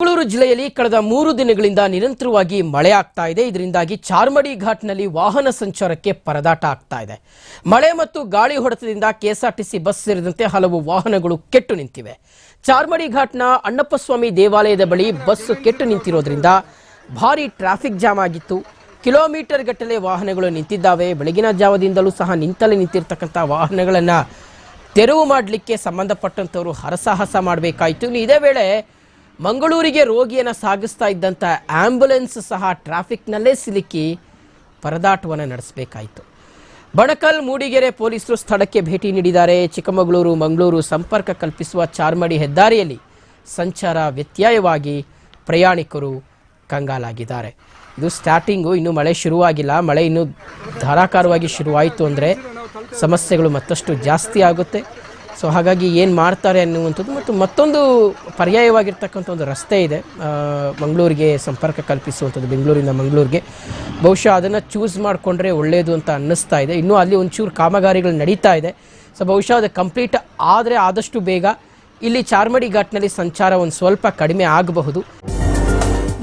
ಮಂಗಳೂರು ಜಿಲ್ಲೆಯಲ್ಲಿ ಕಳೆದ ಮೂರು ದಿನಗಳಿಂದ ನಿರಂತರವಾಗಿ ಮಳೆ ಆಗ್ತಾ ಇದೆ. ಇದರಿಂದಾಗಿ ಚಾರ್ಮಡಿ ಘಾಟ್ನಲ್ಲಿ ವಾಹನ ಸಂಚಾರಕ್ಕೆ ಪರದಾಟ ಆಗ್ತಾ ಇದೆ. ಮಳೆ ಮತ್ತು ಗಾಳಿ ಹೊಡೆತದಿಂದ ಕೆಎಸ್ಆರ್ಟಿಸಿ ಬಸ್ ಸೇರಿದಂತೆ ಹಲವು ವಾಹನಗಳು ಕೆಟ್ಟು ನಿಂತಿವೆ. ಚಾರ್ಮಡಿ ಘಾಟ್ನ ಅಣ್ಣಪ್ಪಸ್ವಾಮಿ ದೇವಾಲಯದ ಬಳಿ ಬಸ್ ಕೆಟ್ಟು ನಿಂತಿರೋದ್ರಿಂದ ಭಾರಿ ಟ್ರಾಫಿಕ್ ಜಾಮ್ ಆಗಿತ್ತು. ಕಿಲೋಮೀಟರ್ ಗಟ್ಟಲೆ ವಾಹನಗಳು ನಿಂತಿದ್ದಾವೆ. ಬೆಳಗಿನ ಜಾವದಿಂದಲೂ ಸಹ ನಿಂತಲೇ ನಿಂತಿರ್ತಕ್ಕಂಥ ವಾಹನಗಳನ್ನು ತೆರವು ಮಾಡಲಿಕ್ಕೆ ಸಂಬಂಧಪಟ್ಟಂಥವರು ಹರಸಾಹಸ ಮಾಡಬೇಕಾಯಿತು. ಇದೇ ವೇಳೆ ಮಂಗಳೂರಿಗೆ ರೋಗಿಯನ್ನು ಸಾಗಿಸ್ತಾ ಇದ್ದಂಥ ಆಂಬ್ಯುಲೆನ್ಸ್ ಸಹ ಟ್ರಾಫಿಕ್ನಲ್ಲೇ ಸಿಲುಕಿ ಪರದಾಟವನ್ನು ನಡೆಸಬೇಕಾಯಿತು. ಬಣಕಲ್, ಮೂಡಿಗೆರೆ ಪೊಲೀಸರು ಸ್ಥಳಕ್ಕೆ ಭೇಟಿ ನೀಡಿದ್ದಾರೆ. ಚಿಕ್ಕಮಗಳೂರು, ಮಂಗಳೂರು ಸಂಪರ್ಕ ಕಲ್ಪಿಸುವ ಚಾರ್ಮಡಿ ಹೆದ್ದಾರಿಯಲ್ಲಿ ಸಂಚಾರ ವ್ಯತ್ಯಯವಾಗಿ ಪ್ರಯಾಣಿಕರು ಕಂಗಾಲಾಗಿದ್ದಾರೆ. ಇದು ಸ್ಟಾರ್ಟಿಂಗು, ಇನ್ನೂ ಮಳೆ ಶುರುವಾಗಿಲ್ಲ. ಮಳೆ ಇನ್ನೂ ಧಾರಾಕಾರವಾಗಿ ಶುರುವಾಯಿತು ಅಂದರೆ ಸಮಸ್ಯೆಗಳು ಮತ್ತಷ್ಟು ಜಾಸ್ತಿ ಆಗುತ್ತೆ. ಸೊ ಹಾಗಾಗಿ ಏನು ಮಾಡ್ತಾರೆ ಅನ್ನುವಂಥದ್ದು ಮತ್ತು ಮತ್ತೊಂದು ಪರ್ಯಾಯವಾಗಿರ್ತಕ್ಕಂಥ ಒಂದು ರಸ್ತೆ ಇದೆ. ಮಂಗಳೂರಿಗೆ ಸಂಪರ್ಕ ಕಲ್ಪಿಸುವಂಥದ್ದು, ಬೆಂಗಳೂರಿಂದ ಮಂಗಳೂರಿಗೆ. ಬಹುಶಃ ಅದನ್ನು ಚೂಸ್ ಮಾಡಿಕೊಂಡ್ರೆ ಒಳ್ಳೆಯದು ಅಂತ ಅನ್ನಿಸ್ತಾ ಇದೆ. ಇನ್ನೂ ಅಲ್ಲಿ ಒಂಚೂರು ಕಾಮಗಾರಿಗಳು ನಡೀತಾ ಇದೆ. ಸೊ ಬಹುಶಃ ಅದು ಕಂಪ್ಲೀಟ್ ಆದರೆ ಆದಷ್ಟು ಬೇಗ ಇಲ್ಲಿ ಚಾರ್ಮಡಿ ಘಾಟ್ನಲ್ಲಿ ಸಂಚಾರ ಒಂದು ಸ್ವಲ್ಪ ಕಡಿಮೆ ಆಗಬಹುದು.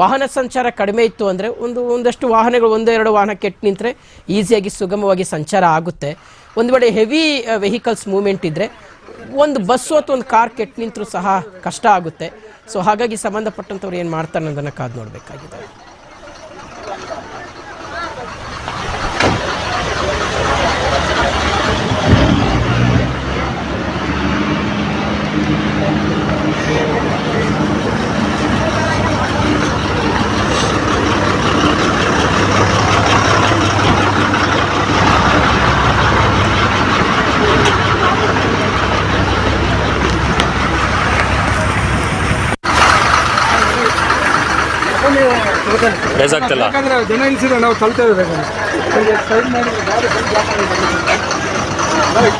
ವಾಹನ ಸಂಚಾರ ಕಡಿಮೆ ಇತ್ತು ಅಂದರೆ ಒಂದು ಒಂದಷ್ಟು ವಾಹನಗಳು ಒಂದೆರಡು ವಾಹನ ಕೆಟ್ಟು ನಿಂತರೆ ಈಸಿಯಾಗಿ ಸುಗಮವಾಗಿ ಸಂಚಾರ ಆಗುತ್ತೆ. ಒಂದು ವೇಳೆ ಹೆವಿ ವೆಹಿಕಲ್ಸ್ ಮೂವ್ಮೆಂಟ್ ಇದ್ದರೆ ಒಂದು ಬಸ್ಸು ಅಥವಾ ಒಂದು ಕಾರ್ ಕೆಟ್ಟು ನಿಂತರೂ ಸಹ ಕಷ್ಟ ಆಗುತ್ತೆ. ಸೊ ಹಾಗಾಗಿ ಸಂಬಂಧಪಟ್ಟಂಥವ್ರು ಏನು ಮಾಡ್ತಾರೆ ಅನ್ನೋದನ್ನು ಕಾದು ನೋಡಬೇಕಾಗಿದೆ. ಬೇಸಾಗ್ತಿಲ್ಲ ಯಾಕಂದ್ರೆ ಜನ ಇಳಿಸಿದ್ರೆ ನಾವು ಬೇಕಂದ್ರೆ ಸೈಡ್ ಗಾಡಿ